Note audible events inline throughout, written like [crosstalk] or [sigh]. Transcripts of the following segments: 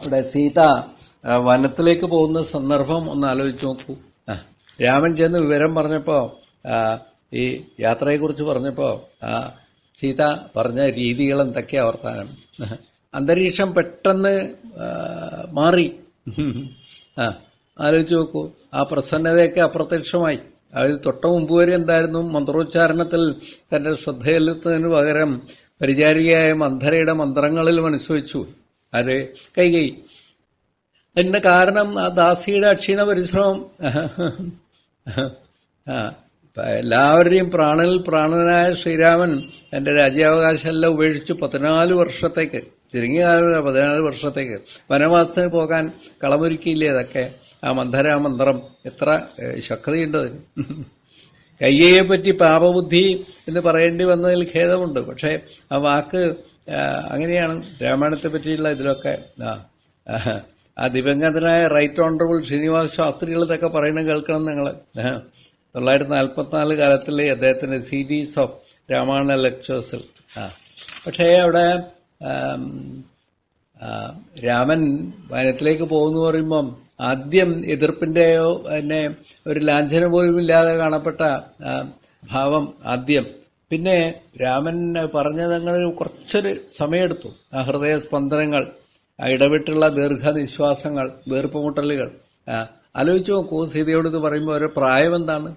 അവിടെ സീത വനത്തിലേക്ക് പോകുന്ന സന്ദർഭം ഒന്ന് ആലോചിച്ച് നോക്കൂ. രാമൻ ചെന്ന് വിവരം പറഞ്ഞപ്പോ ഈ യാത്രയെക്കുറിച്ച് പറഞ്ഞപ്പോ സീത പറഞ്ഞ രീതികൾ എന്തൊക്കെയാ വർത്താനം അന്തരീക്ഷം പെട്ടെന്ന് മാറി. ആലോചിച്ചു നോക്കൂ. ആ പ്രസന്നതയൊക്കെ അപ്രത്യക്ഷമായി. അതിൽ തൊട്ട മുമ്പ് വരെ എന്തായിരുന്നു? മന്ത്രോച്ചാരണത്തിൽ തന്റെ ശ്രദ്ധയിലെത്തുന്നതിന് പകരം പരിചാരികയായ മന്ധരയുടെ മന്ത്രങ്ങളിൽ മനസ്സുവെച്ചു. അത് കൈ കൈ. അതിന്റെ കാരണം ആ ദാസിയുടെ അക്ഷീണ പരിശ്രമം. എല്ലാവരുടെയും പ്രാണനിൽ പ്രാണനായ ശ്രീരാമൻ തന്റെ രാജ്യാവകാശമെല്ലാം ഉപേക്ഷിച്ച് പതിനാല് വർഷത്തേക്ക് ചുരുങ്ങിയ കാലം പതിനാല് വർഷത്തേക്ക് വനവാസത്തിന് പോകാൻ കളമൊരുക്കിയില്ലേ അതൊക്കെ ആ മന്ധര മന്ത്രം. എത്ര ശക്തിയുണ്ട് അതിന്. കയ്യയെ പറ്റി പാപബുദ്ധി എന്ന് പറയേണ്ടി വന്നതിൽ ഖേദമുണ്ട്. പക്ഷേ ആ വാക്ക് അങ്ങനെയാണ് രാമായണത്തെ പറ്റിയുള്ള ഇതിലൊക്കെ ആ, ദിവംഗതനായ റൈറ്റ് ഓണറബിൾ ശ്രീനിവാസ ശാസ്ത്രികൾ പറയണ കേൾക്കണം നിങ്ങൾ തൊള്ളായിരത്തി നാൽപ്പത്തിനാല് കാലത്തിലെ അദ്ദേഹത്തിന്റെ സീരീസ് ഓഫ് രാമായണ ലെക്ചേഴ്സിൽ ആ. പക്ഷേ അവിടെ രാമൻ വനത്തിലേക്ക് പോകുന്നു പറയുമ്പം ആദ്യം എതിർപ്പിന്റെയോ പിന്നെ ഒരു ലാഞ്ചന പോലും ഇല്ലാതെ കാണപ്പെട്ട ഭാവം ആദ്യം പിന്നെ രാമൻ പറഞ്ഞതങ്ങനെ കുറച്ചൊരു സമയമെടുത്തു ആ ഹൃദയ സ്പന്ദനങ്ങൾ ആ ഇടവിട്ടുള്ള ദീർഘനിശ്വാസങ്ങൾ വീർപ്പുമുട്ടലുകൾ. ആലോചിച്ചു നോക്കൂ സീതയോട് ഇത് പറയുമ്പോൾ ഒരു പ്രായം എന്താണ്?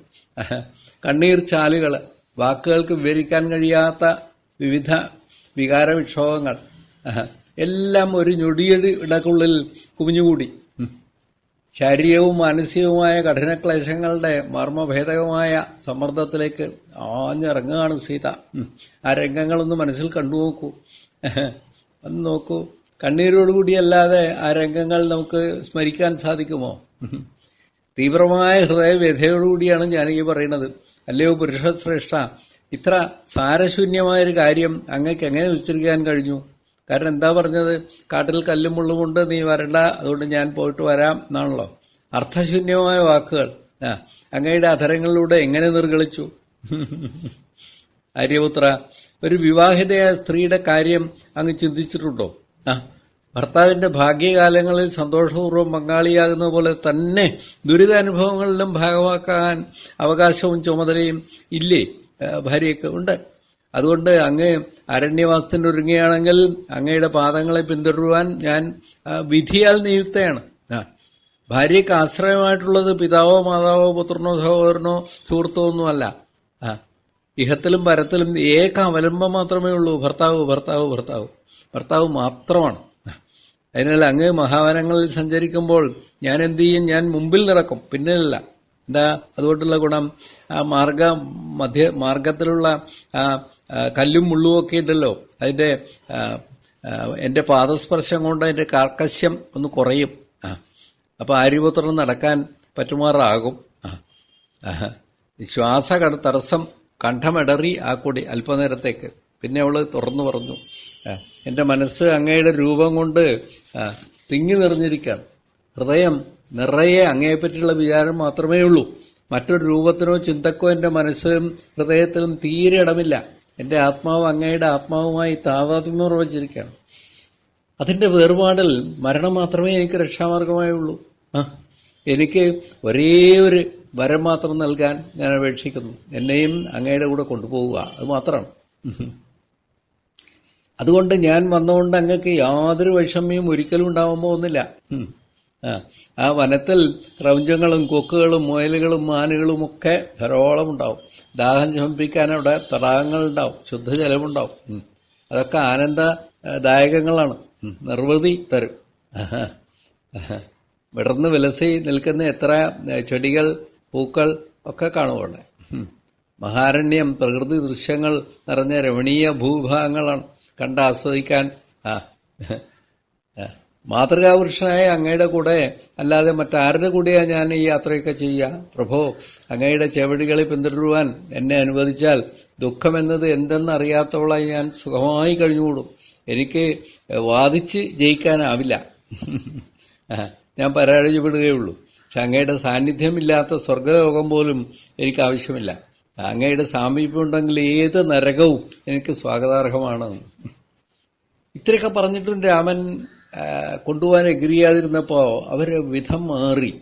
കണ്ണീർ ചാലുകൾ വാക്കുകൾക്ക് വിവരിക്കാൻ കഴിയാത്ത വിവിധ വികാര വിക്ഷോഭങ്ങൾ എല്ലാം ഒരു ഞൊടിയുടെ ഇടക്കുള്ളിൽ കുമിഞ്ഞുകൂടി. ശാരീരികവും മാനസികവുമായ കഠിനക്ലേശങ്ങളുടെ മർമ്മഭേദകമായ സമ്മർദ്ദത്തിലേക്ക് ആഞ്ഞിറങ്ങുകയാണ് സീത. ആ രംഗങ്ങളൊന്ന് മനസ്സിൽ കണ്ടു നോക്കൂ. ഒന്ന് നോക്കൂ. കണ്ണീരോടുകൂടിയല്ലാതെ ആ രംഗങ്ങൾ നമുക്ക് സ്മരിക്കാൻ സാധിക്കുമോ? തീവ്രമായ ഹൃദയവ്യഥയോടുകൂടിയാണ് ഞാൻ ഈ പറയുന്നത്. അല്ലയോ പുരുഷശ്രേഷ്ഠ ഇത്ര സാരശൂന്യമായൊരു കാര്യം അങ്ങക്ക് എങ്ങനെ ഉച്ചരിക്കാൻ കഴിഞ്ഞു? കാരണം എന്താ പറഞ്ഞത്? കാട്ടിൽ കല്ലും മുള്ളുമുണ്ട് നീ വരണ്ട അതുകൊണ്ട് ഞാൻ പോയിട്ട് വരാം എന്നാണല്ലോ. അർത്ഥശൂന്യമായ വാക്കുകൾ. അങ്ങയുടെ അധരങ്ങളിലൂടെ എങ്ങനെ നിർഗളിച്ചു? ആര്യപുത്ര ഒരു വിവാഹിതയായ സ്ത്രീയുടെ കാര്യം അങ്ങ് ചിന്തിച്ചിട്ടുണ്ടോ? ആ ഭർത്താവിന്റെ ഭാഗ്യകാലങ്ങളിൽ സന്തോഷപൂർവം പങ്കാളിയാകുന്ന പോലെ തന്നെ ദുരിതാനുഭവങ്ങളിലും ഭാഗമാക്കാൻ അവകാശവും ചുമതലയും ഇല്ലേ? ഭാര്യയൊക്കെ ഉണ്ട്. അതുകൊണ്ട് അങ്ങ് അരണ്യവാസത്തിന് ഒരുങ്ങുകയാണെങ്കിൽ അങ്ങയുടെ പാദങ്ങളെ പിന്തുടരുവാൻ ഞാൻ വിധിയാൽ നിയുക്തയാണ്. ഭാര്യയ്ക്ക് ആശ്രയമായിട്ടുള്ളത് പിതാവോ മാതാവോ പുത്രനോ സഹോദരനോ സുഹൃത്തോ ഒന്നുമല്ല. ഇഹത്തിലും പരത്തിലും ഏക അവലംബം മാത്രമേ ഉള്ളൂ. ഭർത്താവ് ഭർത്താവ് ഭർത്താവ്. ഭർത്താവ് മാത്രമാണ്. അതിനാൽ അങ്ങ് മഹാവനങ്ങളിൽ സഞ്ചരിക്കുമ്പോൾ ഞാൻ എന്ത് ചെയ്യും? ഞാൻ മുമ്പിൽ നടക്കും. പിന്നിലല്ല. എന്താ? അതുകൊണ്ടുള്ള ഗുണം. ആ മാർഗ മധ്യ മാർഗത്തിലുള്ള ആ കല്ലും മുള്ളും ഒക്കെ ഉണ്ടല്ലോ. അതിന്റെ എന്റെ പാദസ്പർശം കൊണ്ട് അതിന്റെ കാർക്കശ്യം ഒന്ന് കുറയും. ആ. അപ്പൊ ആര്യപുത്രൻ നടക്കാൻ പറ്റുമാറാകും. ആ. ശ്വാസ തടസ്സം കണ്ഠമിടറി ആ കൊടി അല്പനേരത്തേക്ക്. പിന്നെ അവൾ തുറന്നു പറഞ്ഞു എന്റെ മനസ്സ് അങ്ങയുടെ രൂപം കൊണ്ട് തിങ്ങി നിറഞ്ഞിരിക്കുകയാണ്. ഹൃദയം നിറയെ അങ്ങയെപ്പറ്റിയുള്ള വിചാരം മാത്രമേ ഉള്ളൂ. മറ്റൊരു രൂപത്തിനോ ചിന്തക്കോ എന്റെ മനസ്സിലും ഹൃദയത്തിലും തീരെ ഇടമില്ല. എന്റെ ആത്മാവ് അങ്ങയുടെ ആത്മാവുമായി താതാത്മ്യം നിർവചിച്ചിരിക്കുകയാണ് അതിന്റെ വേർപാടിൽ മരണം മാത്രമേ എനിക്ക് രക്ഷാമാർഗമായുള്ളൂ. എനിക്ക് ഒരേ ഒരു വരം മാത്രം നൽകാൻ ഞാൻ അപേക്ഷിക്കുന്നു. എന്നെയും അങ്ങയുടെ കൂടെ കൊണ്ടുപോവുക. അത് മാത്രമാണ് അതുകൊണ്ട് ഞാൻ വന്നുകൊണ്ട് അങ്ങക്ക് യാതൊരു വിഷമയും ഒരിക്കലും ഉണ്ടാവാൻ പോകുന്നില്ല. ആ, വനത്തിൽ ക്രൗഞ്ചങ്ങളും കൊക്കുകളും മുയലുകളും മാനുകളും ഒക്കെ ധാരാളം ഉണ്ടാവും. ദാഹം ശമിപ്പിക്കാൻ അവിടെ തടാകങ്ങളുണ്ടാവും ശുദ്ധജലമുണ്ടാവും. അതൊക്കെ ആനന്ദദായകങ്ങളാണ് ദായകങ്ങളാണ്. നിർവൃതി തരും. വിടർന്ന് വിലസി നിൽക്കുന്ന എത്ര ചെടികൾ പൂക്കൾ ഒക്കെ കാണും അവിടെ മഹാരണ്യം പ്രകൃതി ദൃശ്യങ്ങൾ നിറഞ്ഞ രമണീയ ഭൂഭാഗങ്ങളാണ് കണ്ട് ആസ്വദിക്കാൻ ആ. മാതൃകാപുരുഷനായ അങ്ങയുടെ കൂടെ അല്ലാതെ മറ്റാരുടെ കൂടെയാ ഞാൻ ഈ യാത്രയൊക്കെ ചെയ്യുക? പ്രഭോ അങ്ങയുടെ ചെവടികളെ പിന്തുടരുവാൻ എന്നെ അനുവദിച്ചാൽ ദുഃഖമെന്നത് എന്തെന്ന് അറിയാത്തവളായി ഞാൻ സുഖമായി കഴിഞ്ഞുകൂടും. എനിക്ക് വാദിച്ച് ജയിക്കാനാവില്ല. ഞാൻ പരാജയപ്പെടുകയുള്ളൂ. അങ്ങയുടെ സാന്നിധ്യമില്ലാത്ത സ്വർഗലോകം പോലും എനിക്ക് ആവശ്യമില്ല. അങ്ങയുടെ സാമീപ്യം ഉണ്ടെങ്കിൽ ഏത് നരകവും എനിക്ക് സ്വാഗതാർഹമാണ്. ഇത്രയൊക്കെ പറഞ്ഞിട്ടും രാമൻ കൊണ്ടുപോകാൻ എഗ്രി ചെയ്യാതിരുന്നപ്പോ അവർ വിധം മാറി.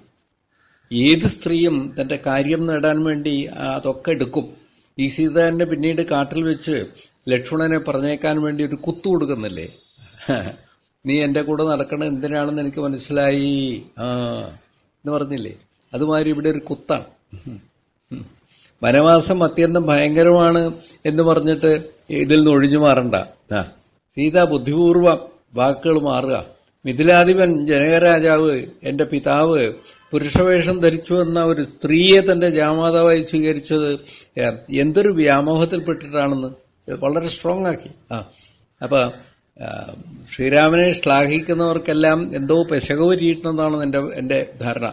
ഏത് സ്ത്രീയും തന്റെ കാര്യം നേടാൻ വേണ്ടി അതൊക്കെ എടുക്കും. ഈ സീത പിന്നീട് കാട്ടിൽ വെച്ച് ലക്ഷ്മണനെ പറഞ്ഞേക്കാൻ വേണ്ടി ഒരു കുത്തു കൊടുക്കുന്നില്ലേ? [laughs] നീ എന്റെ കൂടെ നടക്കണത് എന്തിനാണെന്ന് എനിക്ക് മനസ്സിലായി. ആ. എന്ന് പറഞ്ഞില്ലേ? അതുമാതിരി ഇവിടെ ഒരു കുത്താണ്. വനവാസം അത്യന്തം ഭയങ്കരമാണ് എന്ന് പറഞ്ഞിട്ട് ഇതിൽ നിന്ന് ഒഴിഞ്ഞു മാറണ്ട. സീത ബുദ്ധിപൂർവം വാക്കുകൾ മാറുക. മിഥിലാധിപൻ ജനകരാജാവ് എന്റെ പിതാവ് പുരുഷവേഷം ധരിച്ചു എന്ന ഒരു സ്ത്രീയെ തന്റെ ജാമാതാവായി സ്വീകരിച്ചത് എന്തൊരു വ്യാമോഹത്തിൽപ്പെട്ടിട്ടാണെന്ന്. വളരെ സ്ട്രോങ് ആക്കി. ആ അപ്പൊ ശ്രീരാമനെ ശ്ലാഘിക്കുന്നവർക്കെല്ലാം എന്തോ പെശക പറ്റിയിട്ടുണ്ടെന്നാണ് എന്റെ എന്റെ ധാരണ.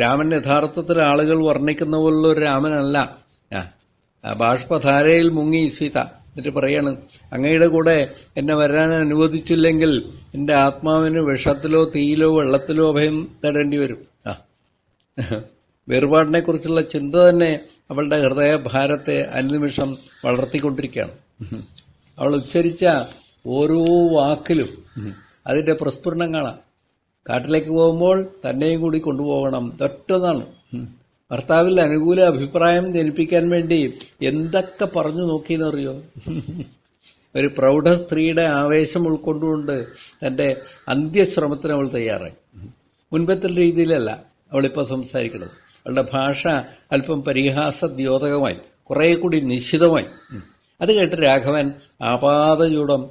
രാമൻ യഥാർത്ഥത്തിൽ ആളുകൾ വർണിക്കുന്ന പോലുള്ള ഒരു രാമനല്ല. ബാഷ്പധാരയിൽ മുങ്ങി സീത. എന്നിട്ട് പറയാണ് അങ്ങയുടെ കൂടെ എന്നെ വരാൻ അനുവദിച്ചില്ലെങ്കിൽ എന്റെ ആത്മാവിന് വിഷത്തിലോ തീയിലോ വെള്ളത്തിലോ അഭയം തേടേണ്ടി വരും. ആ വേർപാടിനെ കുറിച്ചുള്ള ചിന്ത തന്നെ അവളുടെ ഹൃദയഭാരത്തെ അനുനിമിഷം വളർത്തിക്കൊണ്ടിരിക്കുകയാണ്. അവൾ ഉച്ചരിച്ച ഓരോ വാക്കിലും അതിന്റെ പ്രസ്ഫുരണം കാണാം. കാട്ടിലേക്ക് പോകുമ്പോൾ തന്നെയും കൂടി കൊണ്ടുപോകണം. ഇതൊറ്റതാണ്. ഭർത്താവിൽ അനുകൂല അഭിപ്രായം ജനിപ്പിക്കാൻ വേണ്ടി എന്തൊക്കെ പറഞ്ഞു നോക്കിയെന്നറിയോ? ഒരു പ്രൗഢ സ്ത്രീയുടെ ആവേശം ഉൾക്കൊണ്ടുകൊണ്ട് തന്റെ അന്ത്യശ്രമത്തിന് അവൾ തയ്യാറായി. മുൻപത്തെ രീതിയിലല്ല അവളിപ്പോൾ സംസാരിക്കുന്നത്. അവളുടെ ഭാഷ അല്പം പരിഹാസദ്യോതകമായി കുറെ കൂടി നിശ്ചിതമായി. അത് കേട്ട് രാഘവൻ ആപാതയുടം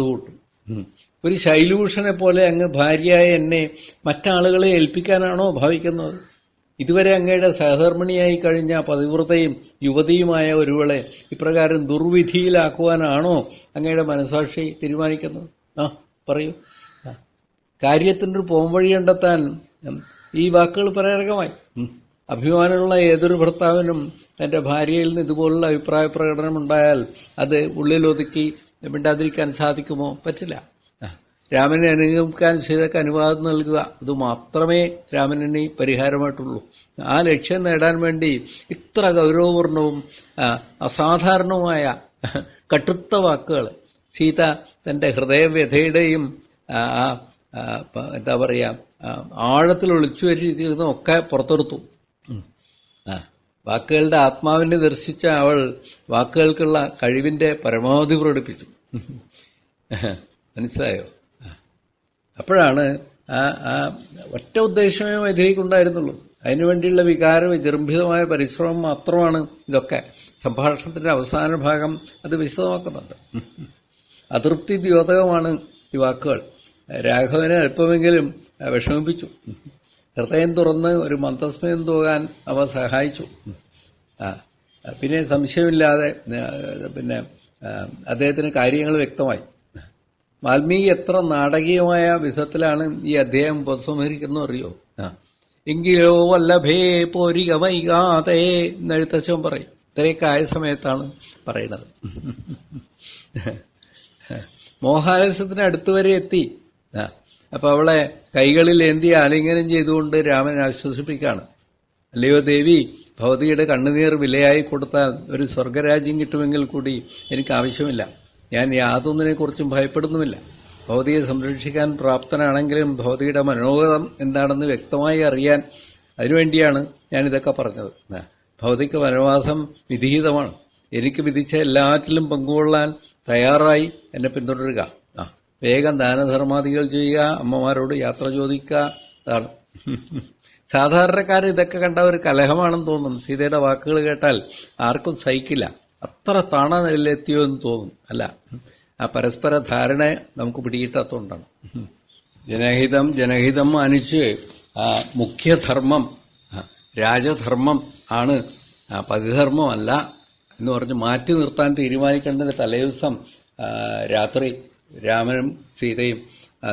കൂട്ടും ഒരു ശൈലൂഷനെ പോലെ അങ്ങ് ഭാര്യയായ എന്നെ മറ്റാളുകളെ ഏൽപ്പിക്കാനാണോ ഭാവിക്കുന്നത്? ഇതുവരെ അങ്ങയുടെ സഹധർമ്മിണിയായി കഴിഞ്ഞ പതിവ്രതയും യുവതിയുമായ ഒരുവളെ ഇപ്രകാരം ദുർവിധിയിലാക്കുവാനാണോ അങ്ങയുടെ മനസാക്ഷി തീരുമാനിക്കുന്നത്? ആ പറയൂ. കാര്യത്തിന്റെ പോംവഴി കണ്ടെത്താൻ ഈ വാക്കുകൾ പരേരകമായി. അഭിമാനമുള്ള ഏതൊരു ഭർത്താവിനും തന്റെ ഭാര്യയിൽ നിന്ന് ഇതുപോലുള്ള അഭിപ്രായ പ്രകടനം ഉണ്ടായാൽ അത് ഉള്ളിലൊതുക്കി മിണ്ടാതിരിക്കാൻ സാധിക്കുമോ? പറ്റില്ല. രാമനെ അനുഗമിക്കാൻ സീതയ്ക്ക് അനുവാദം നൽകുക അത് മാത്രമേ രാമനെ പരിഹാരമായിട്ടുള്ളൂ. ആ ലക്ഷ്യം നേടാൻ വേണ്ടി ഇത്ര ഗൗരവപൂർണവും അസാധാരണവുമായ കട്ടുത്ത വാക്കുകൾ സീത തന്റെ ഹൃദയവ്യഥയുടെയും എന്താ പറയുക ആഴത്തിൽ ഒളിച്ചു വരിയിരുന്നൊക്കെ പുറത്തെടുത്തു. വാക്കുകളുടെ ആത്മാവിനെ ദർശിച്ച അവൾ വാക്കുകൾക്കുള്ള കഴിവിന്റെ പരമാവധി പ്രകടിപ്പിച്ചു. മനസ്സിലായോ? അപ്പോഴാണ് ആ ആ ഒറ്റ ഉദ്ദേശമേ മൈഥിലിക്കുണ്ടായിരുന്നുള്ളൂ അതിനുവേണ്ടിയുള്ള വികാര വിജൃംഭിതമായ പരിശ്രമം മാത്രമാണ് ഇതൊക്കെ. സംഭാഷണത്തിന്റെ അവസാന ഭാഗം അത് വിശദമാക്കുന്നുണ്ട്. അതൃപ്തി ദ്യോതകമാണ് ഈ വാക്കുകൾ. രാഘവനെ അല്പമെങ്കിലും വിഷമിപ്പിച്ചു. ഹൃദയം തുറന്ന് ഒരു മന്ദസ്മയം തൂകാൻ അവ സഹായിച്ചു. ആ പിന്നെ സംശയമില്ലാതെ പിന്നെ അദ്ദേഹത്തിന് കാര്യങ്ങൾ വ്യക്തമായി. വാൽമീകി എത്ര നാടകീയമായ വിധത്തിലാണ് ഈ അദ്ദേഹം ഉപസംഹരിക്കുന്നു അറിയോ? ആ എങ്കിലോ വല്ലഭേ പോരിക വൈകാതെ എന്നെഴുത്തച്ഛൻ പറയും. ഇത്രയൊക്കെ ആയ സമയത്താണ് പറയുന്നത്. മോഹാലസ്യത്തിന് അടുത്തുവരെ എത്തി. അപ്പൊ അവളെ കൈകളിൽ ഏന്തി ആലിംഗനം ചെയ്തുകൊണ്ട് രാമൻ ആശ്വസിപ്പിക്കുകയാണ്. അല്ലയോ ദേവി ഭവതിയുടെ കണ്ണുനീർ വിലയായി കൊടുത്താൽ ഒരു സ്വർഗരാജ്യം കിട്ടുമെങ്കിൽ കൂടി എനിക്ക് ആവശ്യമില്ല. ഞാൻ യാതൊന്നിനെ കുറിച്ചും ഭയപ്പെടുന്നുമില്ല. ഭവതിയെ സംരക്ഷിക്കാൻ പ്രാപ്തനാണെങ്കിലും ഭവതിയുടെ മനോഹരം എന്താണെന്ന് വ്യക്തമായി അറിയാൻ അതിനുവേണ്ടിയാണ് ഞാൻ ഇതൊക്കെ പറഞ്ഞത് ഭവതിക്ക് വനവാസം വിധിഹിതമാണ്. എനിക്ക് വിധിച്ച എല്ലാറ്റിലും പങ്കുകൊള്ളാൻ തയ്യാറായി എന്നെ പിന്തുടരുക. വേഗം ദാനധർമാദികൾ ചെയ്യുക അമ്മമാരോട് യാത്ര ചോദിക്കുക അതാണ്. സാധാരണക്കാർ ഇതൊക്കെ കണ്ട ഒരു കലഹമാണെന്ന് തോന്നും സീതയുടെ വാക്കുകൾ കേട്ടാൽ ആർക്കും സഹിക്കില്ല. അത്ര താണ നിലയിലെത്തിയോ എന്ന് തോന്നും അല്ല ആ പരസ്പര ധാരണ നമുക്ക് പിടികിട്ടാത്തതുകൊണ്ടാണ്. ജനഹിതം ജനഹിതം മാനിച്ച് മുഖ്യധർമ്മം രാജധർമ്മം ആണ് പതിധർമ്മമല്ല എന്ന് പറഞ്ഞ് മാറ്റി നിർത്താൻ തീരുമാനിക്കേണ്ടതിന്റെ തലേദിവസം ദിവസം രാത്രി രാമനും സീതയും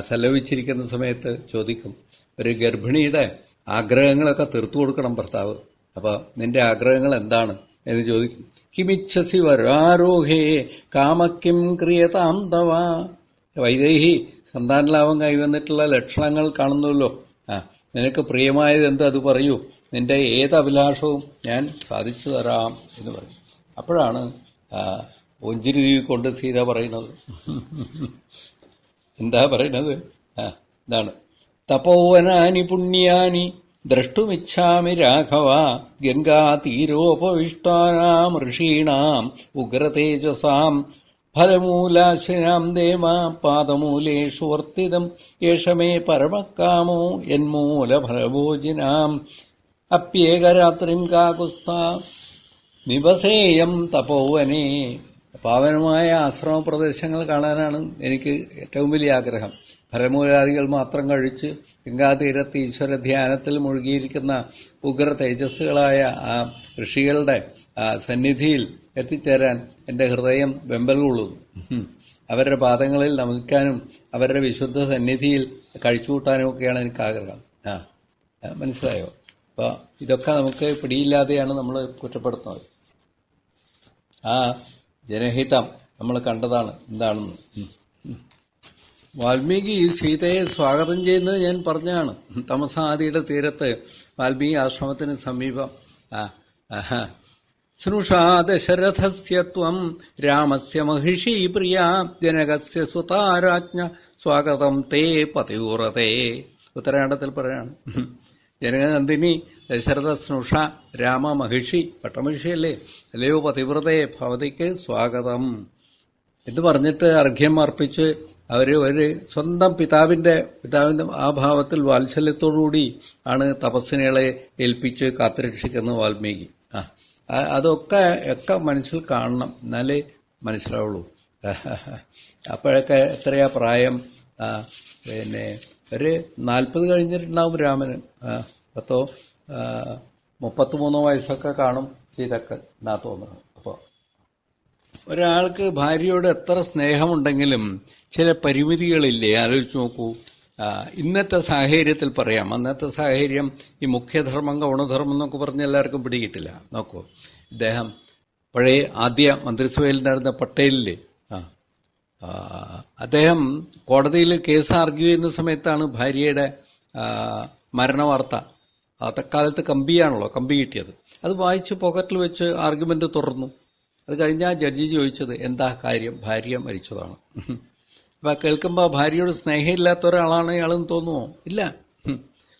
സല്ലപിച്ചിരിക്കുന്ന സമയത്ത് ചോദിക്കും ഒരു ഗർഭിണിയുടെ ആഗ്രഹങ്ങളൊക്കെ തീർത്തു കൊടുക്കണം ഭർത്താവ്. അപ്പോൾ നിന്റെ ആഗ്രഹങ്ങൾ എന്താണ്? എന്ന് ചോദിക്കും കിമിച്ഛസി വരാരോഹേ കാമക്യം ക്രിയതാം തവ. വൈദേഹി സന്താനലാഭം കൈവന്നിട്ടുള്ള ലക്ഷണങ്ങൾ കാണുന്നല്ലോ ആ നിനക്ക് പ്രിയമായത് എന്ത്? അത് പറയൂ. നിന്റെ ഏത് അഭിലാഷവും ഞാൻ സാധിച്ചു തരാം എന്ന് പറയും. അപ്പോഴാണ് ഒഞ്ചിരി കൊണ്ട് സീത പറയുന്നത്. എന്താ പറയുന്നത്? ആ ഇതാണ്. തപോവനാനി പുണ്യാനി ദ്രഷ്ടുമിച്ഛാമി രാഘവ ഗംഗാതീരോപവിഷ്ടാനാം ഋഷീണാം ഉഗ്രതേജസാം ഫലമൂലാശിനാം ദേവ പാദമൂലേഷു വർത്തിതം യേഷ മേ പരമക്കാമോ യന്മൂലഫലഭോജിനാം അപ്യേകരാത്രിം കാകുസ്ഥ നിവസേയം തപോവനെ. പാവനമായ ആശ്രമ പ്രദേശങ്ങൾ കാണാനാണ് എനിക്ക് ഏറ്റവും വലിയ ആഗ്രഹം. ഫലമൂലാദികൾ മാത്രം കഴിച്ച് ഗംഗാതീരത്ത് ഈശ്വര ധ്യാനത്തിൽ മുഴുകിയിരിക്കുന്ന ഉഗ്ര തേജസ്സുകളായ ആ ഋഷികളുടെ സന്നിധിയിൽ എത്തിച്ചേരാൻ എന്റെ ഹൃദയം വെമ്പൽ കൊള്ളുന്നു. അവരുടെ പാദങ്ങളിൽ നമിക്കാനും അവരുടെ വിശുദ്ധ സന്നിധിയിൽ കഴിച്ചുകൂട്ടാനും ഒക്കെയാണ് എനിക്ക് ആഗ്രഹം. ആ മനസ്സിലായോ? അപ്പൊ ഇതൊക്കെ നമുക്ക് പിടിയില്ലാതെയാണ് നമ്മൾ കുറ്റപ്പെടുത്തുന്നത്. ആ ജനഹിതം നമ്മൾ കണ്ടതാണ് എന്താണെന്ന്. വാൽമീകി സീതയെ സ്വാഗതം ചെയ്യുന്നത് ഞാൻ പറഞ്ഞാണ് തമസാദിയുടെ തീരത്ത് വാൽമീകി ആശ്രമത്തിന് സമീപം ദശരഥസ്യത്വം സ്നുഷാ ദശരഥസ്യ ത്വം രാമസ്യ മഹിഷീ പ്രിയ ജനകസ്യ സുതാരാജ്ഞ സ്വാഗതം തേ പതിയൂറതേ ഉത്തരാണ്ടത്തിൽ പറയാണ്. ജനകനന്ദിനി ദശരഥ സ്നുഷ രാമ മഹിഷി പട്ടമഹിഷിയല്ലേ? അല്ലയോ പതിവ്രതയെ ഭവതിക്ക് സ്വാഗതം. എന്ന് പറഞ്ഞിട്ട് അർഘ്യം അർപ്പിച്ച് അവർ ഒരു സ്വന്തം പിതാവിന്റെ പിതാവിന്റെ ആ ഭാവത്തിൽ വാത്സല്യത്തോടുകൂടി ആണ് തപസ്സിനികളെ ഏൽപ്പിച്ച് കാത്തുരക്ഷിക്കുന്ന വാൽമീകി. ആ അതൊക്കെ ഒക്കെ മനസ്സിൽ കാണണം. എന്നാലേ മനസ്സിലാവുള്ളൂ. അപ്പോഴൊക്കെ എത്രയാ പ്രായം? പിന്നെ ഒരു നാൽപ്പത് കഴിഞ്ഞിട്ടുണ്ടാവും രാമന്. പത്തോ? മുപ്പത്തിമൂന്നോ വയസ്സൊക്കെ കാണും സീതക്ക് എന്നാ തോന്നുന്നു. അപ്പോൾ ഒരാൾക്ക് ഭാര്യയോട് എത്ര സ്നേഹമുണ്ടെങ്കിലും ചില പരിമിതികളില്ലേ? ആലോചിച്ച് നോക്കൂ. ഇന്നത്തെ സാഹചര്യത്തിൽ പറയാം. അന്നത്തെ സാഹചര്യം ഈ മുഖ്യധർമ്മം ഗൗണധർമ്മം എന്നൊക്കെ പറഞ്ഞ് എല്ലാവർക്കും പിടികിട്ടില്ല. നോക്കൂ. ഇദ്ദേഹം പഴയ ആദ്യ മന്ത്രിസഭയിൽ നടന്ന ആ, അദ്ദേഹം കോടതിയിൽ കേസ് ആർഗ്യൂ ചെയ്യുന്ന സമയത്താണ് ഭാര്യയുടെ മരണവാർത്ത. അത്തക്കാലത്ത് കമ്പിയാണല്ലോ കമ്പി കിട്ടിയത്. അത് വായിച്ച് പോക്കറ്റിൽ വെച്ച് ആർഗ്യുമെന്റ് തുറന്നു അത് കഴിഞ്ഞ ജഡ്ജി ചോദിച്ചത് എന്താ കാര്യം? ഭാര്യ മരിച്ചതാണ്. അപ്പൊ കേൾക്കുമ്പോൾ ഭാര്യയോട് സ്നേഹമില്ലാത്ത ഒരാളാണ് ഇയാളെന്ന് തോന്നുമോ ഇല്ല.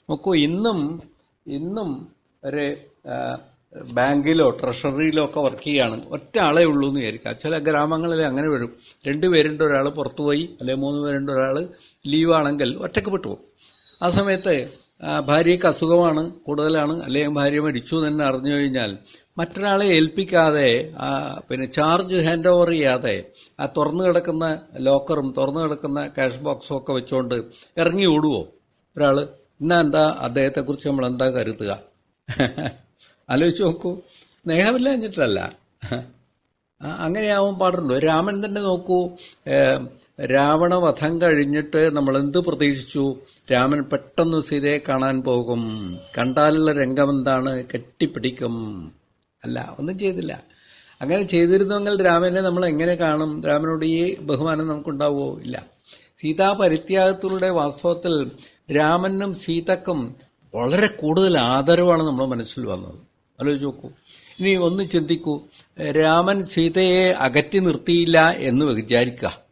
നോക്കൂ ഇന്നും ഇന്നും ഒരു ബാങ്കിലോ ട്രഷറിയിലോ ഒക്കെ വർക്ക് ചെയ്യാണ്. ഒറ്റ ആളേ ഉള്ളൂ എന്ന് വിചാരിക്കാം ചില ഗ്രാമങ്ങളിൽ അങ്ങനെ വരും. രണ്ടുപേരുണ്ട് ഒരാൾ പുറത്തുപോയി അല്ലെങ്കിൽ മൂന്ന് പേരുണ്ട് ഒരാൾ ലീവാണെങ്കിൽ ഒറ്റയ്ക്ക് പെട്ടുപോകും. ആ സമയത്ത് ഭാര്യയ്ക്ക് അസുഖമാണ് കൂടുതലാണ്. അല്ലെങ്കിൽ ഭാര്യ മരിച്ചു എന്ന് അറിഞ്ഞു കഴിഞ്ഞാൽ മറ്റൊരാളെ ഏൽപ്പിക്കാതെ പിന്നെ ചാർജ് ഹാൻഡ് ഓവർ ചെയ്യാതെ ആ തുറന്നു കിടക്കുന്ന ലോക്കറും തുറന്നു കിടക്കുന്ന ക്യാഷ് ബോക്സും ഒക്കെ വെച്ചുകൊണ്ട് ഇറങ്ങി ഓടുവോ? ഒരാൾ എന്നാ എന്താ അദ്ദേഹത്തെക്കുറിച്ച് നമ്മൾ എന്താ കരുതുക? [laughs] ആലോചിച്ച് നോക്കൂ. സ്നേഹമില്ല എന്നിട്ടല്ല. അങ്ങനെയാവാൻ പാടുണ്ടോ. രാമൻ തന്നെ നോക്കൂ രാവണവധം കഴിഞ്ഞിട്ട് നമ്മൾ എന്ത് പ്രതീക്ഷിച്ചു? രാമൻ പെട്ടെന്ന് സീതയെ കാണാൻ പോകും. കണ്ടാലുള്ള രംഗം എന്താണ് കെട്ടിപ്പിടിക്കും. അല്ല ഒന്നും ചെയ്തില്ല. അങ്ങനെ ചെയ്തിരുന്നെങ്കിൽ രാമനെ നമ്മൾ എങ്ങനെ കാണും? രാമനോട് ഈ ബഹുമാനം നമുക്കുണ്ടാവുമോ? ഇല്ല. സീതാ പരിത്യാഗത്തിലൂടെ വാസ്തവത്തിൽ രാമനും സീതക്കും വളരെ കൂടുതൽ ആദരവാണ് നമ്മുടെ മനസ്സിൽ വന്നത്. ആലോചിച്ച് നോക്കൂ. ഇനി ഒന്ന് ചിന്തിക്കൂ. രാമൻ സീതയെ അകറ്റി നിർത്തിയില്ല എന്ന് വിചാരിക്കുക.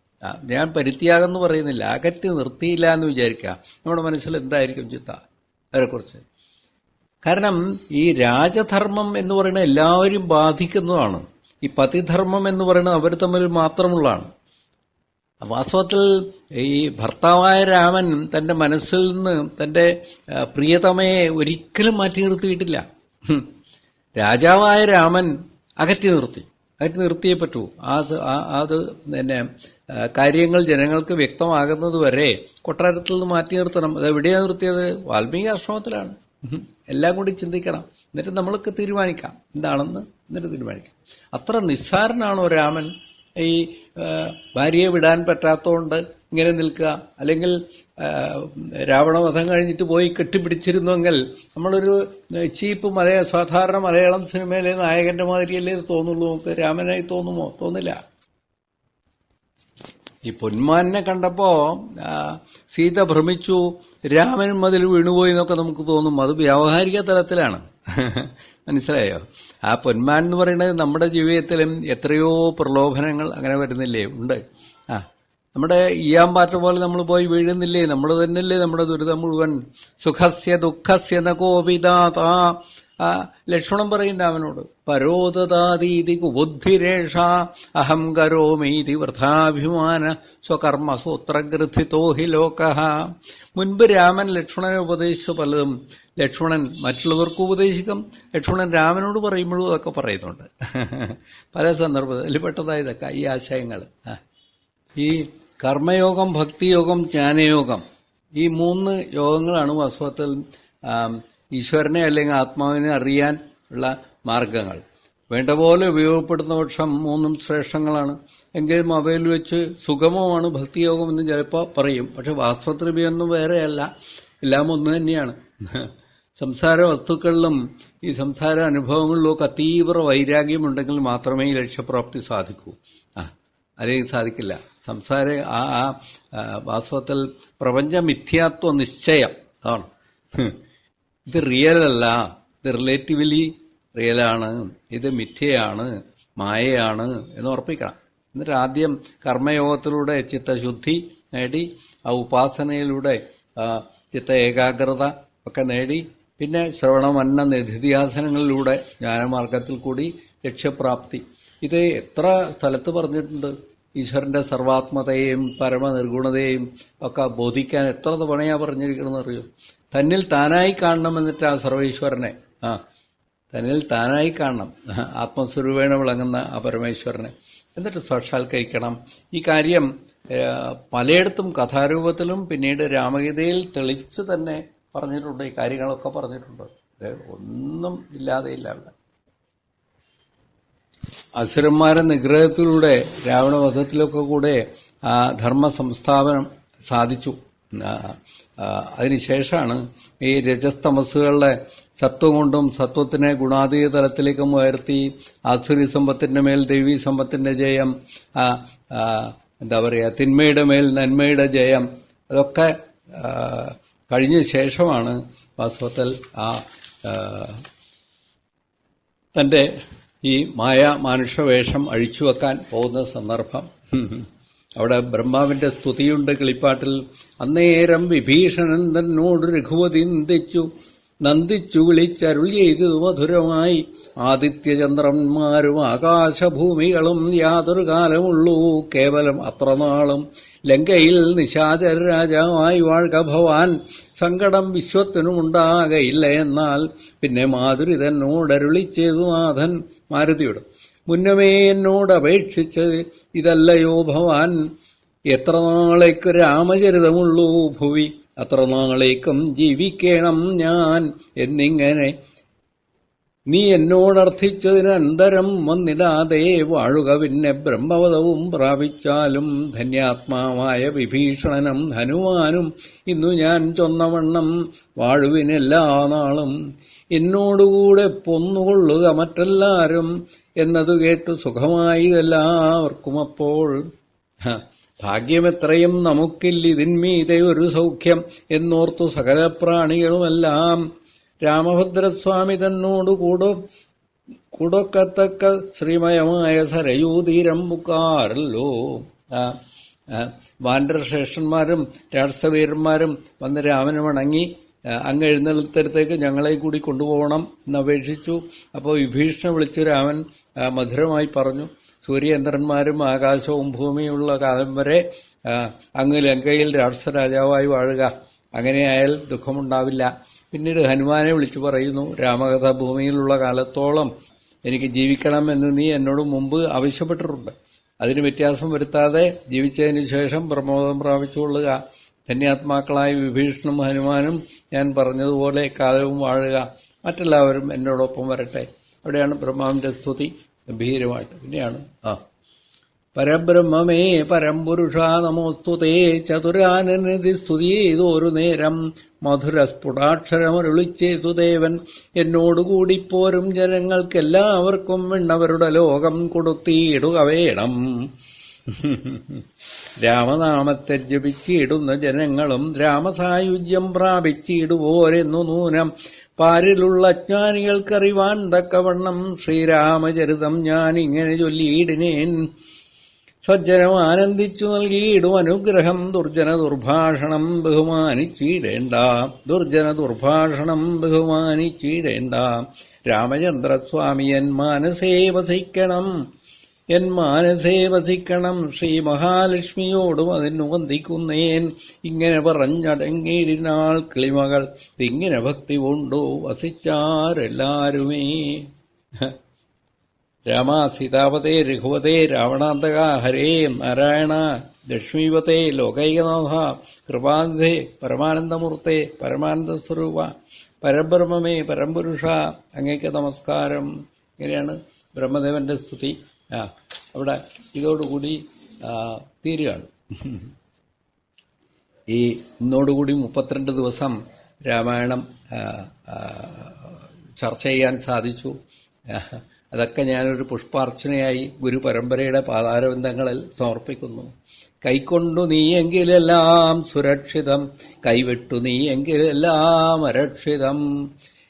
ഞാൻ പരിത്യാഗം എന്ന് പറയുന്നില്ല. അകറ്റി നിർത്തിയില്ല എന്ന് വിചാരിക്കുക നമ്മുടെ മനസ്സിൽ എന്തായിരിക്കും ചിത്ത അവരെക്കുറിച്ച്. കാരണം ഈ രാജധർമ്മം എന്ന് പറയുന്നത് എല്ലാവരും ബാധിക്കുന്നതാണ്. ഈ പതിധർമ്മം എന്ന് പറയുന്നത് അവർ തമ്മിൽ മാത്രമുള്ളതാണ്. വാസ്തവത്തിൽ ഈ ഭർത്താവായ രാമൻ തന്റെ മനസ്സിൽ നിന്ന് തന്റെ പ്രിയതമയെ ഒരിക്കലും മാറ്റി നിർത്തിയിട്ടില്ല. രാജാവായ രാമൻ അകറ്റി നിർത്തി. അകറ്റി നിർത്തിയേ പറ്റൂ. ആ അത് പിന്നെ കാര്യങ്ങൾ ജനങ്ങൾക്ക് വ്യക്തമാകുന്നത് വരെ കൊട്ടാരത്തിൽ നിന്ന് മാറ്റി നിർത്തണം. അത് എവിടെയാണ് നിർത്തിയത്? വാൽമീകി ആശ്രമത്തിലാണ്. എല്ലാം കൂടി ചിന്തിക്കണം. എന്നിട്ട് നമ്മൾക്ക് തീരുമാനിക്കാം. എന്താണെന്ന് എന്നിട്ട് തീരുമാനിക്കാം. അത്ര നിസ്സാരനാണോ രാമൻ? ഈ ഭാര്യയെ വിടാൻ പറ്റാത്തതുകൊണ്ട് ഇങ്ങനെ നിൽക്കുക. അല്ലെങ്കിൽ രാവണ വധം കഴിഞ്ഞിട്ട് പോയി കെട്ടിപ്പിടിച്ചിരുന്നെങ്കിൽ നമ്മളൊരു ചീപ്പ് മലയ സാധാരണ മലയാളം സിനിമയിലെ നായകന്റെ മാതിരിയല്ലേ തോന്നുള്ളൂ? നമുക്ക് രാമനായി തോന്നുമോ? തോന്നില്ല. ഈ പൊന്മാനെ കണ്ടപ്പോ സീത ഭ്രമിച്ചു രാമൻ മതിൽ വീണുപോയി എന്നൊക്കെ നമുക്ക് തോന്നും. അത് വ്യാവഹാരിക തലത്തിലാണ്. [laughs] മനസ്സിലായോ? ആ പൊന്മാൻ എന്ന് പറയുന്നത് നമ്മുടെ ജീവിതത്തിലും എത്രയോ പ്രലോഭനങ്ങൾ അങ്ങനെ വരുന്നില്ലേ? ഉണ്ട്. ആ നമ്മുടെ ഈയാമ്പാറ്റ പോലെ നമ്മൾ പോയി വീഴുന്നില്ലേ? നമ്മൾ തന്നെയല്ലേ നമ്മുടെ ദുരിതം മുഴുവൻ. സുഖസ്യ ദുഃഖസ്യ ന കോപിതാത. ആ ലക്ഷണം പറയുന്നുണ്ട് അവനോട്. പരോദതാതീതി കുബുദ്ധിരേഷ അഹം കരോമീതി വൃഥാഭിമാന സ്വകർമ്മ സൂത്രഗ്രഥിതോ ഹി ലോക. മുൻപ് രാമൻ ലക്ഷ്മണനെ ഉപദേശിച്ച പലതും. ലക്ഷ്മണൻ മറ്റുള്ളവർക്ക് ഉപദേശിക്കും. ലക്ഷ്മണൻ രാമനോട് പറയുമ്പോഴും അതൊക്കെ പറയുന്നുണ്ട്. പല സന്ദർഭത്തിൽ പെട്ടതായ ഇതൊക്കെ ഈ ആശയങ്ങൾ. ഈ കർമ്മയോഗം ഭക്തിയോഗം ജ്ഞാനയോഗം ഈ മൂന്ന് യോഗങ്ങളാണ് വാസ്തവത്തിൽ ഈശ്വരനെ അല്ലെങ്കിൽ ആത്മാവിനെ അറിയാൻ ഉള്ള മാർഗങ്ങൾ. വേണ്ട പോലെ ഉപയോഗപ്പെടുന്ന പക്ഷം മൂന്നും ശ്രേഷ്ഠങ്ങളാണ്. എങ്കിലും അവയിൽ വെച്ച് സുഗമമാണ് ഭക്തിയോഗം എന്ന് ചിലപ്പോൾ പറയും. പക്ഷെ വാസ്തവത്തിൽ വേറെയല്ല. എല്ലാം ഒന്ന് തന്നെയാണ്. സംസാര വസ്തുക്കളിലും ഈ സംസാര അനുഭവങ്ങളിലും ഒക്കെ തീവ്ര വൈരാഗ്യമുണ്ടെങ്കിൽ മാത്രമേ ഈ ലക്ഷ്യപ്രാപ്തി സാധിക്കൂ. ആ അല്ലെങ്കിൽ സാധിക്കില്ല. സംസാര ആ വാസ്തവത്തിൽ പ്രപഞ്ച മിഥ്യാത്വ നിശ്ചയം അതാണ്. ഇത് റിയൽ അല്ല. ഇത് റിലേറ്റീവ്ലി ആണ്. ഇത് മിഥ്യയാണ് മായയാണ് എന്ന് ഉറപ്പിക്കണം. എന്നിട്ട് ആദ്യം കർമ്മയോഗത്തിലൂടെ ചിത്തശുദ്ധി നേടി ആ ഉപാസനയിലൂടെ ചിത്ത ഏകാഗ്രത ഒക്കെ നേടി പിന്നെ ശ്രവണമന്ന നിധിധ്യാസനങ്ങളിലൂടെ ജ്ഞാനമാർഗത്തിൽ കൂടി ലക്ഷ്യപ്രാപ്തി. ഇത് എത്ര സ്ഥലത്ത് പറഞ്ഞിട്ടുണ്ട്? ഈശ്വരന്റെ സർവാത്മതയെയും പരമനിർഗുണതയെയും ഒക്കെ ബോധിക്കാൻ എത്ര തവണയാ പറഞ്ഞിരിക്കണമെന്ന് അറിയോ തന്നിൽ താനായി കാണണം എന്നിട്ട് ആ സർവീശ്വരനെ ആ തന്നിൽ താനായി കാണണം. ആത്മസ്വരൂപേണ വിളങ്ങുന്ന ആ പരമേശ്വരനെ. എന്നിട്ട് സാക്ഷാത്കരിക്കണം. ഈ കാര്യം പലയിടത്തും കഥാരൂപത്തിലും പിന്നീട് രാമഗീതയിൽ തെളിച്ച് തന്നെ പറഞ്ഞിട്ടുണ്ട്. ഈ കാര്യങ്ങളൊക്കെ പറഞ്ഞിട്ടുണ്ട്. ഒന്നും ഇല്ലാതെയില്ല അവിടെ. അസുരന്മാരെ നിഗ്രഹത്തിലൂടെ രാവണവധത്തിലൊക്കെ കൂടെ ആ ധർമ്മ സംസ്ഥാപനം സാധിച്ചു അതിനുശേഷമാണ് ഈ രജസ്തമസ്സുകളുടെ സത്വം കൊണ്ടും സത്വത്തിനെ ഗുണാതീത തലത്തിലേക്കും ഉയർത്തി ആസുരി സമ്പത്തിന്റെ മേൽ ദൈവീ സമ്പത്തിന്റെ ജയം എന്താ പറയുക തിന്മയുടെ മേൽ നന്മയുടെ ജയം അതൊക്കെ കഴിഞ്ഞ ശേഷമാണ് വാസ്തവത്തിൽ ആ തന്റെ ഈ മായ മാനുഷവേഷം അഴിച്ചുവെക്കാൻ പോകുന്ന സന്ദർഭം. അവിടെ ബ്രഹ്മാവിന്റെ സ്തുതിയുണ്ട് കിളിപ്പാട്ടിൽ. അന്നേരം വിഭീഷണൻ തന്നോട് രഘുവതി നന്ദിച്ചു നന്ദിച്ചു വിളിച്ചരുൾ ചെയ്തു മധുരമായി. ആദിത്യചന്ദ്രന്മാരും ആകാശഭൂമികളും യാതൊരു കാലമുള്ളൂ. കേവലം അത്രനാളും. ലങ്കയിൽ നിശാചര രാജാവായി വാഴ്ക ഭവാൻ. സങ്കടം വിശ്വത്തിനുമുണ്ടാകയില്ല എന്നാൽ പിന്നെ മാധുരി തന്നോടരുളിച്ചേതു നാഥൻ മാരുതിയോട്. മുന്നമേ എന്നോട് അപേക്ഷിച്ചത് ഇതല്ലയോ ഭവാൻ. എത്ര നാളേക്ക് രാമചരിതമുള്ളൂ ഭുവി. അത്ര നാളേക്കും ജീവിക്കണം ഞാൻ എന്നിങ്ങനെ. നീ എന്നോടർത്ഥിച്ചതിനന്തരം വന്നിടാതെ വാഴുക പിന്നെ ബ്രഹ്മവതവും പ്രാപിച്ചാലും ധന്യാത്മാവായ വിഭീഷണനും ഹനുമാനും ഇന്നു ഞാൻ ചൊന്നവണ്ണം വാഴുവിനെല്ലാ നാളും. എന്നോടുകൂടെ പൊന്നുകൊള്ളുക മറ്റെല്ലാരും. എന്നതു കേട്ടു സുഖമായി എല്ലാവർക്കും അപ്പോൾ. ഭാഗ്യമെത്രയും നമുക്കില്ലിതിന്മീതെ ഒരു സൗഖ്യം എന്നോർത്തു സകല പ്രാണികളുമെല്ലാം. രാമഭദ്രസ്വാമി തന്നോട് കുടക്കത്തക്ക ശ്രീമയമായ സരയൂതീരം പുക്കാറല്ലോ. ആ, വാനരശ്രേഷ്ഠന്മാരും രാക്ഷസവീരന്മാരും വന്ന് രാമന് വണങ്ങി അങ്ങ് എഴുന്നള്ളത്തരത്തേക്ക് ഞങ്ങളെ കൂടി കൊണ്ടുപോകണം എന്നപേക്ഷിച്ചു. അപ്പോൾ വിഭീഷണ വിളിച്ചു രാമൻ മധുരമായി പറഞ്ഞു സൂര്യേന്ദ്രന്മാരും ആകാശവും ഭൂമിയുള്ള കാലം വരെ അങ്ങ് ലങ്കയിൽ രാഷ്ട്രരാജാവായി രാജാവായി വാഴുക. അങ്ങനെയായാൽ ദുഃഖമുണ്ടാവില്ല. പിന്നീട് ഹനുമാനെ വിളിച്ചു പറയുന്നു രാമകഥ ഭൂമിയിലുള്ള കാലത്തോളം എനിക്ക് ജീവിക്കണം എന്ന് നീ എന്നോട് മുമ്പ് ആവശ്യപ്പെട്ടിട്ടുണ്ട്. അതിന് വ്യത്യാസം വരുത്താതെ ജീവിച്ചതിന് ശേഷം പ്രമോദം പ്രാപിച്ചുകൊള്ളുക. ധന്യാത്മാക്കളായ വിഭീഷണും ഹനുമാനും ഞാൻ പറഞ്ഞതുപോലെ കാലവും വാഴുക. മറ്റെല്ലാവരും എന്നോടൊപ്പം വരട്ടെ. അവിടെയാണ് ബ്രഹ്മാവിന്റെ സ്തുതി. ഗംഭീരമായിട്ട്. പിന്നെയാണ് ആ. പരബ്രഹ്മമേ പരംപുരുഷ നമോസ്തുതേ ചതുരാനനിധി സ്തുതി ചെയ്തോരു നേരം. മധുരസ്ഫുടാക്ഷരമരുളിച്ചേതു ദേവൻ. എന്നോടുകൂടി പോരും ജനങ്ങൾക്കെല്ലാവർക്കും വിണ്ണവരുടെ ലോകം കൊടുത്തിയിടുക വേണം. [laughs] രാമനാമത്തെ ജപിച്ചിടുന്ന ജനങ്ങളും രാമസായുജ്യം പ്രാപിച്ചിടുവോരെന്നു നൂനം. പാരിലുള്ള അജ്ഞാനികൾക്കറിവാൻ തക്കവണ്ണം ശ്രീരാമചരിതം ഞാൻ ചൊല്ലിയിടിനേൻ. സജ്ജനം ആനന്ദിച്ചു നൽകിയിടും അനുഗ്രഹം ദുർജന ദുർഭാഷണം ബഹുമാനിച്ചിടേണ്ട. ദുർജന ദുർഭാഷണം ബഹുമാനിച്ചിടേണ്ട. രാമചന്ദ്രസ്വാമിയൻ മാനസേ വസിക്കണം. എൻ മാനസേ വസിക്കണം. ശ്രീ മഹാലക്ഷ്മിയോടും അതിനു വന്ദിക്കുന്നേൻ. ഇങ്ങനെ പറഞ്ഞടങ്ങിയിരുന്നാൾ കിളിമകൾ. ഇങ്ങനെ ഭക്തി കൊണ്ടോ വസിച്ചാരെല്ലാരുമേ. രാമ സീതാപതേ രഘുവതേ രാവണാന്തക ഹരേ നാരായണ ലക്ഷ്മീപതേ ലോകൈകനാഥ കൃപാനിധേ പരമാനന്ദമൂർത്തേ പരമാനന്ദ സ്വരൂപ പരബ്രഹ്മമേ പരംപുരുഷ അങ്ങേക്ക് നമസ്കാരം. ഇങ്ങനെയാണ് ബ്രഹ്മദേവന്റെ സ്തുതി. അവിടെ ഇതോടുകൂടി തീരുകയാണ്. ഈ ഇന്നോടുകൂടി മുപ്പത്തിരണ്ട് ദിവസം രാമായണം ചർച്ച ചെയ്യാൻ സാധിച്ചു. അതൊക്കെ ഞാനൊരു പുഷ്പാർച്ചനയായി ഗുരു പരമ്പരയുടെ പാതാരബന്ധങ്ങളിൽ സമർപ്പിക്കുന്നു. കൈക്കൊണ്ടു നീയെങ്കിലെല്ലാം സുരക്ഷിതം കൈവിട്ടു നീയെങ്കിലെല്ലാം അരക്ഷിതം.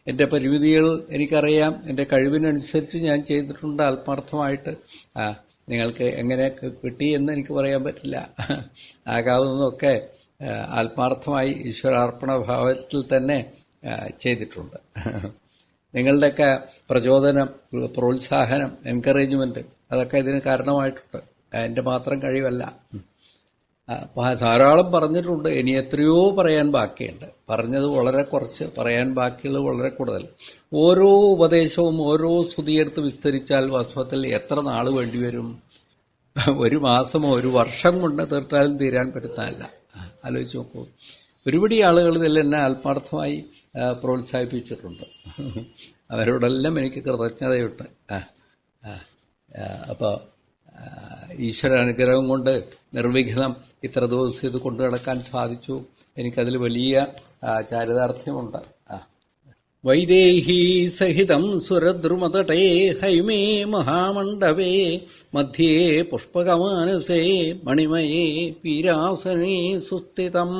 എന്റെ പരിമിതികൾ എനിക്കറിയാം. എന്റെ കഴിവിനനുസരിച്ച് ഞാൻ ചെയ്തിട്ടുണ്ട്. ആത്മാർത്ഥമായിട്ട് ആ നിങ്ങൾക്ക് എങ്ങനെ കിട്ടി എന്ന് എനിക്ക് പറയാൻ പറ്റില്ല. ആകാവുന്നതൊക്കെ ആത്മാർത്ഥമായി ഈശ്വരാർപ്പണ ഭാവത്തിൽ തന്നെ ചെയ്തിട്ടുണ്ട്. നിങ്ങളുടെയൊക്കെ പ്രചോദനം പ്രോത്സാഹനം എൻകറേജ്മെന്റ് അതൊക്കെ ഇതിന് കാരണമായിട്ടുണ്ട്. എന്റെ മാത്രം കഴിവല്ല. ധാരാളം പറഞ്ഞിട്ടുണ്ട്. ഇനി എത്രയോ പറയാൻ ബാക്കിയുണ്ട്. പറഞ്ഞത് വളരെ കുറച്ച് പറയാൻ ബാക്കിയുള്ളത് വളരെ കൂടുതൽ. ഓരോ ഉപദേശവും ഓരോ സ്തുതിയെടുത്ത് വിസ്തരിച്ചാൽ വാസ്തവത്തിൽ എത്ര നാൾ വേണ്ടിവരും ഒരു മാസമോ ഒരു വർഷം കൊണ്ട് തീർത്താലും തീരാൻ പറ്റുന്നതല്ല ആലോചിച്ച് നോക്കൂ. ഒരുപടി ആളുകൾ ഇതിൽ എന്നെ ആത്മാർത്ഥമായി പ്രോത്സാഹിപ്പിച്ചിട്ടുണ്ട്. അവരോടെല്ലാം എനിക്ക് കൃതജ്ഞതയുണ്ട്. അപ്പോൾ ഈശ്വര അനുഗ്രഹം കൊണ്ട് നിർവിഘ്നം ഇത്ര ദിവസം ഇത് കൊണ്ടു നടക്കാൻ സാധിച്ചു. എനിക്കതിൽ വലിയ ചാരിതാർത്ഥ്യമുണ്ട്. വൈദേഹി സഹിതം സുരദ്രുമതടേ ഹൈമേ മഹാമണ്ഡപേ മധ്യേ പുഷ്പകമാനസേ മണിമയേ പീരാസനേ സുസ്ഥിതം.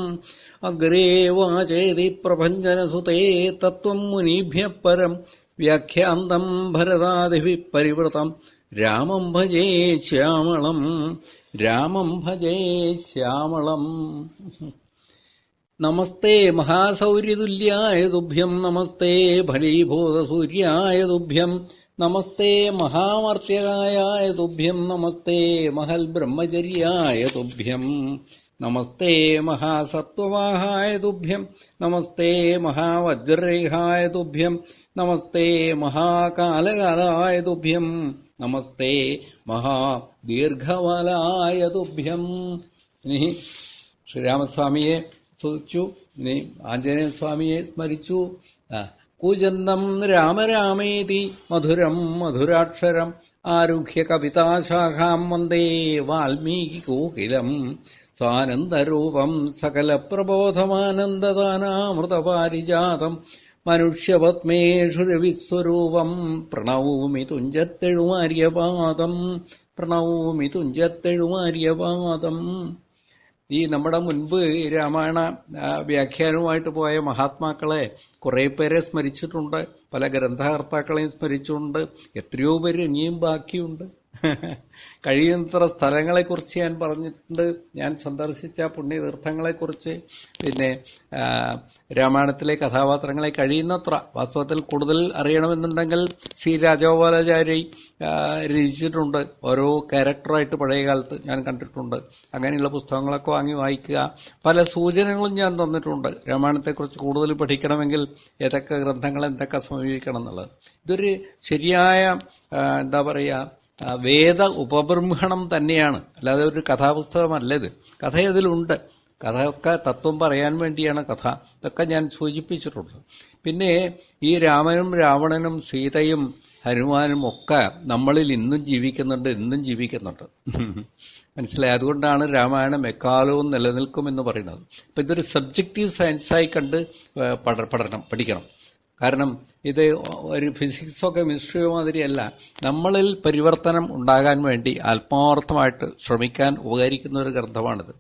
അഗ്രേ വാചേതി പ്രഭഞ്ജനസുതേ തത്വം മുനീഭ്യ പരം വ്യാഖ്യാന്തം ഭരതാദിഭി പരിവൃതം. രാമം ഭജേ ശ്യാമളം രാമം ഭജേ ശ്യാമളം. നമസ്തേ മഹാസൗര്യതുല്യായ തുഭ്യം നമസ്തേ ഫലീഭൂതസൂര്യായ തുഭ്യം നമസ്തേ മഹാമർത്യകായ തുഭ്യം നമസ്തേ മഹൽ ബ്രഹ്മചര്യായ തുഭ്യം നമസ്തേ മഹാസത്വവാഹായ തുഭ്യം നമസ്തേ മഹാവജ്രേഖായ തുഭ്യം നമസ്തേ മഹാകാലകാലായ തുഭ്യം. നമസ്തേ മഹാദീർഘവലായ തുഭ്യം ഇനി ശ്രീരാമസ്വാമിയെ സ്തുതിച്ചു ഇനി ആഞ്ജനേയ സ്വാമിയെ സ്മരിച്ചു. ആ, രാമരാമേതി മധുരം മധുരാക്ഷരം ആരുഹ്യ കവിതാശാഖാം വന്ദേ വാൽമീകി കോകിലം. സ്വാനന്ദരൂപം സകല പ്രബോധമാനന്ദദാനാമൃതപാരിജാതം മനുഷ്യപത്മേഷു രവിസ്വരൂപം പ്രണവൂമി തുഞ്ചത്തെഴുമാര്യപാദം പ്രണവൂമി തുഞ്ചത്തെഴുമാര്യപാദം ഈ നമ്മുടെ മുൻപ് രാമായണ വ്യാഖ്യാനവുമായിട്ട് പോയ മഹാത്മാക്കളെ കുറെ പേരെ സ്മരിച്ചിട്ടുണ്ട് പല ഗ്രന്ഥകർത്താക്കളെയും സ്മരിച്ചിട്ടുണ്ട് എത്രയോ പേര് ഇനിയും ബാക്കിയുണ്ട്. കഴിയുന്നത്ര സ്ഥലങ്ങളെക്കുറിച്ച് ഞാൻ പറഞ്ഞിട്ടുണ്ട്. ഞാൻ സന്ദർശിച്ച പുണ്യതീർത്ഥങ്ങളെക്കുറിച്ച് പിന്നെ രാമായണത്തിലെ കഥാപാത്രങ്ങളെ കഴിയുന്നത്ര വാസ്തവത്തിൽ കൂടുതൽ അറിയണമെന്നുണ്ടെങ്കിൽ സി. രാജഗോപാലാചാരി രചിച്ചിട്ടുണ്ട്. ഓരോ ക്യാരക്ടറായിട്ട് പഴയ കാലത്ത് ഞാൻ കണ്ടിട്ടുണ്ട്. അങ്ങനെയുള്ള പുസ്തകങ്ങളൊക്കെ വാങ്ങി വായിക്കുക. പല സൂചനകളും ഞാൻ തന്നിട്ടുണ്ട്. രാമായണത്തെക്കുറിച്ച് കൂടുതൽ പഠിക്കണമെങ്കിൽ ഏതൊക്കെ ഗ്രന്ഥങ്ങൾ എന്തൊക്കെ സമീപിക്കണം എന്നുള്ളത്. ഇതൊരു ശരിയായ എന്താ പറയുക വേദ ഉപബ്രഹ്മണം തന്നെയാണ്. അല്ലാതെ ഒരു കഥാപുസ്തകമല്ല ഇത്. കഥ ഇതിലുണ്ട് കഥയൊക്കെ തത്വം പറയാൻ വേണ്ടിയാണ് കഥ. ഇതൊക്കെ ഞാൻ സൂചിപ്പിച്ചിട്ടുണ്ട്. പിന്നെ ഈ രാമനും രാവണനും സീതയും ഹനുമാനും ഒക്കെ നമ്മളിൽ ഇന്നും ജീവിക്കുന്നുണ്ട് ഇന്നും ജീവിക്കുന്നുണ്ട്. മനസ്സിലായി? അതുകൊണ്ടാണ് രാമായണം എക്കാലവും നിലനിൽക്കുമെന്ന് പറയുന്നത്. അപ്പം ഇതൊരു സബ്ജക്റ്റീവ് സയൻസായി കണ്ട് പഠനം പഠിക്കണം. കാരണം ഇത് ഒരു ഫിസിക്സോ കെമിസ്ട്രിയോ മാതിരിയല്ല. നമ്മളിൽ പരിവർത്തനം ഉണ്ടാകാൻ വേണ്ടി ആത്മാർത്ഥമായിട്ട് ശ്രമിക്കാൻ ഉപകരിക്കുന്ന ഒരു ഗ്രന്ഥമാണിത്.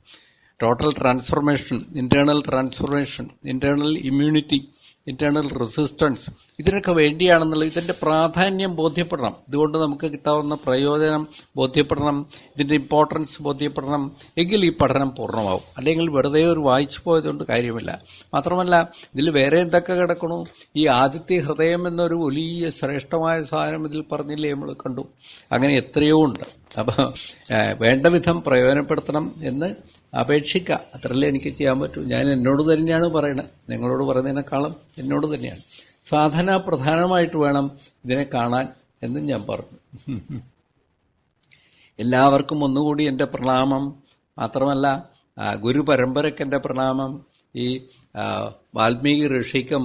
Total transformation internal transformation internal immunity internal resistance ഇതിനൊക്കെ വേണ്ടിയാണെന്നുള്ള ഇതിന്റെ പ്രാധാന്യം ബോധ്യപ്പെടണം. ഇതുകൊണ്ട് നമുക്ക് കിട്ടാവുന്ന പ്രയോജനം ബോധ്യപ്പെടണം. ഇതിന്റെ ഇമ്പോർട്ടൻസ് ബോധ്യപ്പെടണം. എങ്കിൽ ഈ പഠനം പൂർണമാവും. അല്ലെങ്കിൽ വെറുതെ ഒരു വായിച്ചു പോയതുകൊണ്ട് കാര്യമില്ല. മാത്രമല്ല ഇതിൽ വേറെ എന്തൊക്കെ കിടക്കണു? ഈ ആദിത്യ ഹൃദയം എന്നൊരു വലിയ ശ്രേഷ്ഠമായ സാധനം ഇതിൽ പറഞ്ഞില്ലേ നമ്മൾ കണ്ടു. അങ്ങനെ എത്രയോ ഉണ്ട്. അപ്പൊ വേണ്ട വിധം പ്രയോജനപ്പെടുത്തണം എന്ന് അപേക്ഷിക്കുക അത്രല്ലേ എനിക്ക് ചെയ്യാൻ പറ്റൂ. ഞാൻ എന്നോട് തന്നെയാണ് പറയണത് നിങ്ങളോട് പറയുന്നതിനേക്കാളും എന്നോട് തന്നെയാണ്. സാധന പ്രധാനമായിട്ട് വേണം ഇതിനെ കാണാൻ എന്നും ഞാൻ പറഞ്ഞു. എല്ലാവർക്കും ഒന്നുകൂടി എന്റെ പ്രണാമം. മാത്രമല്ല ഗുരുപരമ്പരയ്ക്ക് എന്റെ പ്രണാമം. ഈ വാൽമീകി ഋഷിക്കും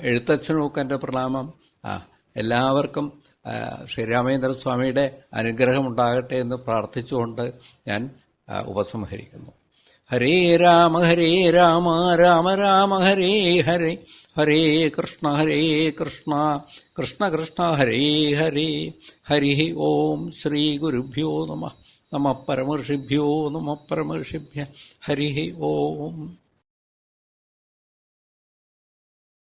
എഴുത്തച്ഛനുമൊക്കെ എന്റെ പ്രണാമം. എല്ലാവർക്കും ശ്രീരാമേന്ദ്രസ്വാമിയുടെ ശ്രീരാമേന്ദ്ര സ്വാമിയുടെ അനുഗ്രഹം ഉണ്ടാകട്ടെ എന്ന് പ്രാർത്ഥിച്ചുകൊണ്ട് ഞാൻ ഉപസംഹരിക്കുന്നു. ഹരേ രാമ ഹരേ രാമ രാമ രാമ ഹരേ ഹരേ ഹരേ കൃഷ്ണ ഹരേ കൃഷ്ണ കൃഷ്ണ കൃഷ്ണ ഹരേ ഹരേ ഹരി ഓം ശ്രീ ഗുരുഭ്യോ നമ നമ പരമർഷിഭ്യോ നമ പരമർഷിഭ്യ ഹരി ഓം